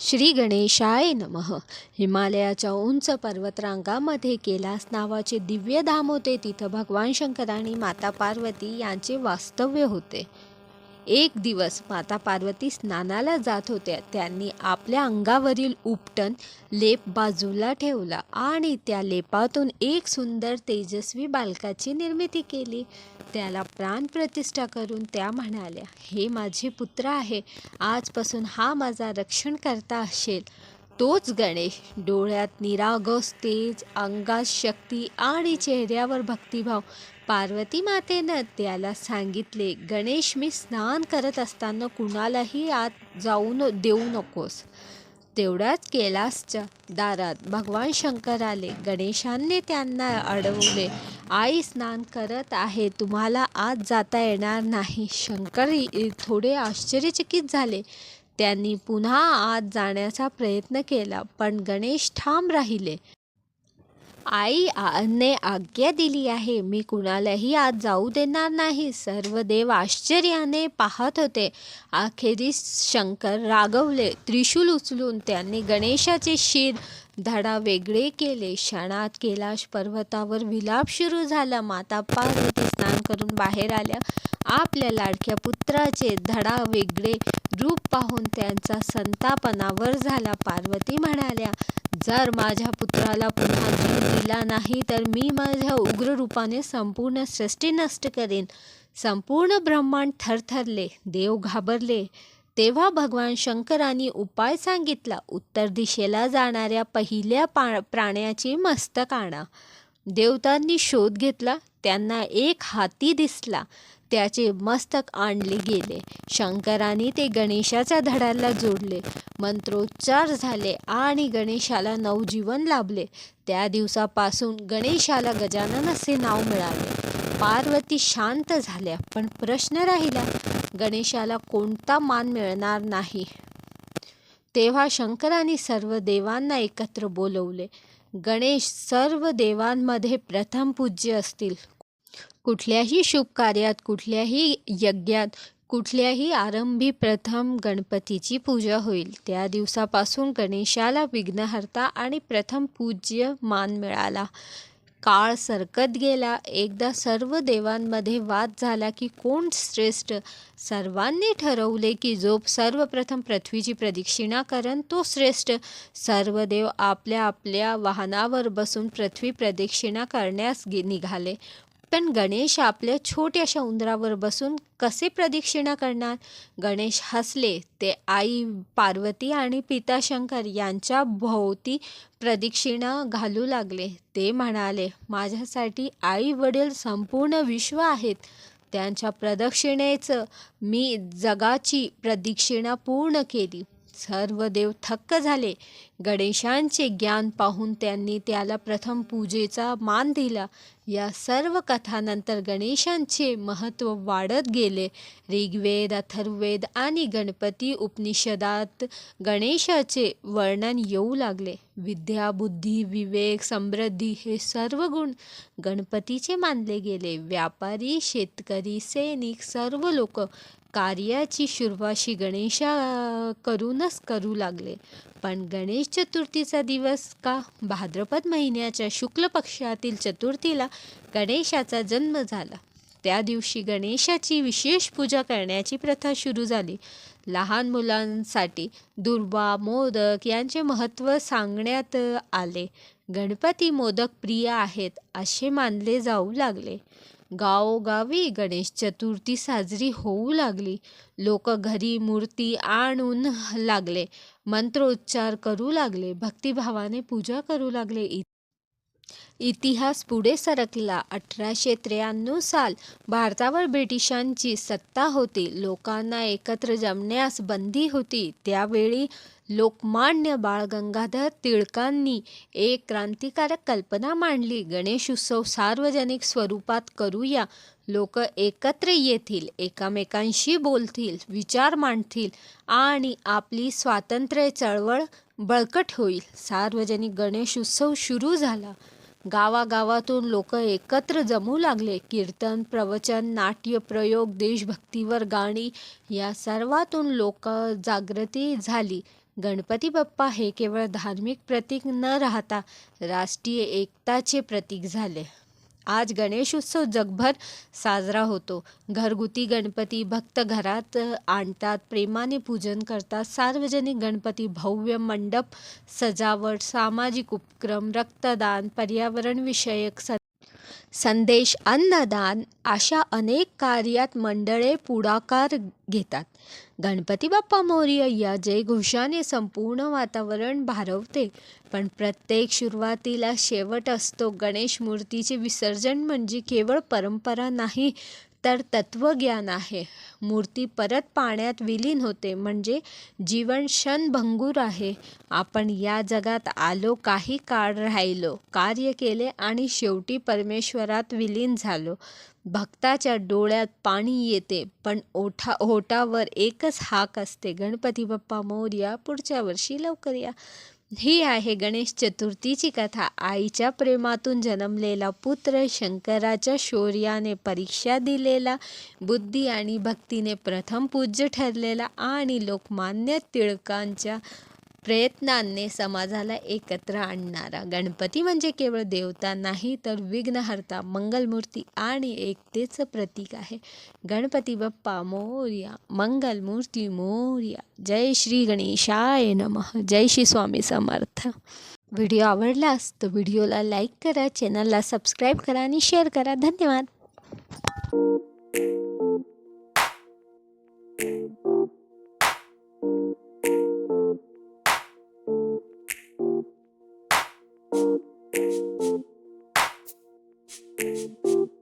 श्री गणेशाय नमः. हिमालयाच्या उंच पर्वतरांगामध्ये कैलास नावाचे दिव्य धाम होते. तिथं भगवान शंकर आणि माता पार्वती यांचे वास्तव्य होते. एक दिवस माता पार्वती स्नानाला जात होत्या. त्यांनी आपल्या अंगावरील उपटन लेप बाजूला ठेवला आणि त्या लेपातून एक सुंदर तेजस्वी बालकाची निर्मिती केली. त्याला प्राणप्रतिष्ठा करून त्या म्हणाल्या हे माझे पुत्र आहे. आजपासून हा माझा रक्षण करता असेल. तोच गणेश. डोळ्यात निरागस तेज अंगात शक्ती आणि चेहऱ्यावर भक्तिभाव. पार्वती मातेनं त्याला सांगितले गणेश मी स्नान करत असताना कुणालाही आत जाऊ न देऊ नकोस. तेवढ्याच कैलासच्या दारात भगवान शंकर आले. गणेशांनी त्यांना अडवले आई स्नान करत आहे. तुम्हाला आत जाता येणार नाही. शंकर थोडे आश्चर्यचकित झाले. त्यांनी पुन्हा आत जाण्याचा प्रयत्न केला पण गणेश ठाम राहिले. आई ने आज्ञा दिली आहे. मी कुणालाही आत जाऊ देणार नाही. सर्व देव आश्चर्याने पाहत होते. अखेरीस शंकर रागवले. त्रिशूल उचलून त्यांनी गणेशाचे शिर धडा वेगळे केले. क्षणात कैलाश पर्वतावर विलाप सुरू झाला. माता पार्वती स्नान करून बाहेर आल्या. आपल्या लाडक्या पुत्राचे धडा वेगळे रूप पाहून त्यांचा संतापनावर झाला. पार्वती म्हणाल्या जर माझ्या पुत्राला पुन्हा जीव दिला नाही तर मी माझ्या उग्र रूपाने संपूर्ण सृष्टी नष्ट करेन. संपूर्ण ब्रह्मांड थरथरले देव घाबरले. तेव्हा भगवान शंकरांनी उपाय सांगितला. उत्तर दिशेला जाणाऱ्या पहिल्या पा प्राण्याची मस्तक आणा देवतांनी शोध घेतला त्यांना एक हाती दिसला. त्याचे मस्तक आणले गेले. शंकराने ते गणेशाच्या धडाला जोडले. मंत्रोच्चार झाले आणि गणेशाला नवजीवन लाभले. त्या दिवसापासून गणेशाला गजानन असे नाव मिळाले. पार्वती शांत झाल्या पण प्रश्न राहिला गणेशाला कोणता मान मिळणार नाही? तेव्हा शंकराने सर्व देवांना एकत्र बोलवले. गणेश सर्व देवांमध्ये प्रथम पूज्य असतील. कुठल्याही शुभ कार्यात कुठल्याही यज्ञात कुठल्याही आरंभी प्रथम गणपतीची पूजा होईल. त्या दिवसापासून गणेशाला विघ्नहर्ता आणि प्रथम पूज्य मान मिळाला. काळ सरकत गेला. एकदा सर्व देवांमध्ये वाद झाला की कोण श्रेष्ठ? सर्वांनी ठरवले की जो सर्वप्रथम पृथ्वीची प्रदक्षिणा करण तो श्रेष्ठ. सर्व देव आपल्या आपल्या वाहनावर बसून पृथ्वी प्रदक्षिणा करण्यास गे- निघाले. पण गणेश आपल्या छोट्याशा उंदरावर बसून कसे प्रदक्षिणा करणार? गणेश हसले. ते आई पार्वती आणि पिता शंकर यांच्या भोवती प्रदक्षिणा घालू लागले. ते म्हणाले माझ्यासाठी आई वडील संपूर्ण विश्व आहेत. त्यांच्या प्रदक्षिणेचं मी जगाची प्रदक्षिणा पूर्ण केली. सर्व देव थक्क झाले. गणेशांचे ज्ञान पाहून त्यांनी त्याला प्रथम पूजेचा मान दिला. या सर्व कथानंतर गणेशांचे महत्त्व वाढत गेले. ऋग्वेद अथर्ववेद आणि गणपती उपनिषदात गणेशाचे वर्णन येऊ लागले. विद्या बुद्धी विवेक समृद्धी हे सर्व गुण गणपतीचे मानले गेले. व्यापारी शेतकरी सैनिक सर्व लोक कार्याची सुरुवाशी गणेशा करूनच करू लागले. पण गणेश चतुर्थीचा दिवस का? भाद्रपद महिन्याच्या शुक्ल पक्षातील चतुर्थीला गणेशाचा जन्म झाला. त्या दिवशी गणेशाची विशेष पूजा करण्याची प्रथा सुरू झाली. लहान मुलांसाठी दुर्वा मोदक यांचे महत्त्व सांगण्यात आले. गणपती मोदक प्रिय आहेत असे मानले जाऊ लागले. गावोगावी गणेश चतुर्थी साजरी होऊ लागली. लोक घरी मूर्ती आणून लागले. मंत्रोच्चार करू लागले. भक्तिभावाने पूजा करू लागले. इ- इतिहास पुढे सरकला. अठराशे त्र्याण्णव साल भारतावर ब्रिटिशांची सत्ता होती. लोकांना एकत्र जमण्यास बंदी होती. त्यावेळी लोकमान्य बाळ गंगाधर टिळकांनी एक क्रांतिकारक कल्पना मांडली. गणेश उत्सव सार्वजनिक स्वरूपात करूया. लोक एकत्र येतील एकामेकांशी बोलतील विचार मांडतील आणि आपली स्वातंत्र्य चळवळ बळकट होईल. सार्वजनिक गणेश उत्सव सुरू झाला. गावागावातून लोक एकत्र जमू लागले. कीर्तन प्रवचन नाट्य प्रयोग देशभक्तीवर गाणी या सर्वातून लोक जागृती झाली. गणपती बाप्पा हे केवळ धार्मिक प्रतीक न राहता राष्ट्रीय एकताचे प्रतीक झाले. आज गणेश उत्सव जगभर साजरा होतो. घरगुती गणपती भक्त घरात आणतात प्रेमाने पूजन करतात. सार्वजनिक गणपती भव्य मंडप सजावट सामाजिक उपक्रम रक्तदान पर्यावरणविषयक स संदेश अन्नदान अशा अनेक कार्यात मंडळे पुढाकार घेतात. गणपती बाप्पा मौर्य या जयघोषाने संपूर्ण वातावरण भारवते पण प्रत्येक सुरुवातीला शेवट असतो गणेश मूर्तीचे विसर्जन म्हणजे केवळ परंपरा नाही तर तत्त्वज्ञान आहे. मूर्ती परत पाण्यात विलीन होते. म्हणजे जीवन क्षणभंगूर आहे. आपण या जगात आलो काही काळ राहिलो कार्य केले आणि शेवटी परमेश्वरात विलीन झालो. भक्ताच्या डोळ्यात पाणी येते पण ओठा ओठावर एकच हाक असते. गणपती बाप्पा मोर्या पुढच्या वर्षी लवकर या. ही आहे गणेश चतुर्थीची कथा. आईच्या प्रेमातून जन्मलेला पुत्र शंकराच्या शौर्याने परीक्षा दिलेला बुद्धी आणि भक्तीने प्रथम पूज्य ठरलेला आणि लोकमान्य टिळकांच्या प्रयत्नांनी समाजाला एकत्र आणणारा. गणपती म्हणजे केवळ देवता नाही तर विघ्नहर्ता मंगलमूर्ती आणि एकतेचं प्रतीक आहे. गणपती बाप्पा मोर्या मंगलमूर्ती मोर्या. जय श्री गणेशाय नमः. जय श्री स्वामी समर्थ. व्हिडिओ आवडलास तर व्हिडिओला लाईक करा चॅनलला सबस्क्राईब करा आणि शेअर करा. धन्यवाद. Thank you.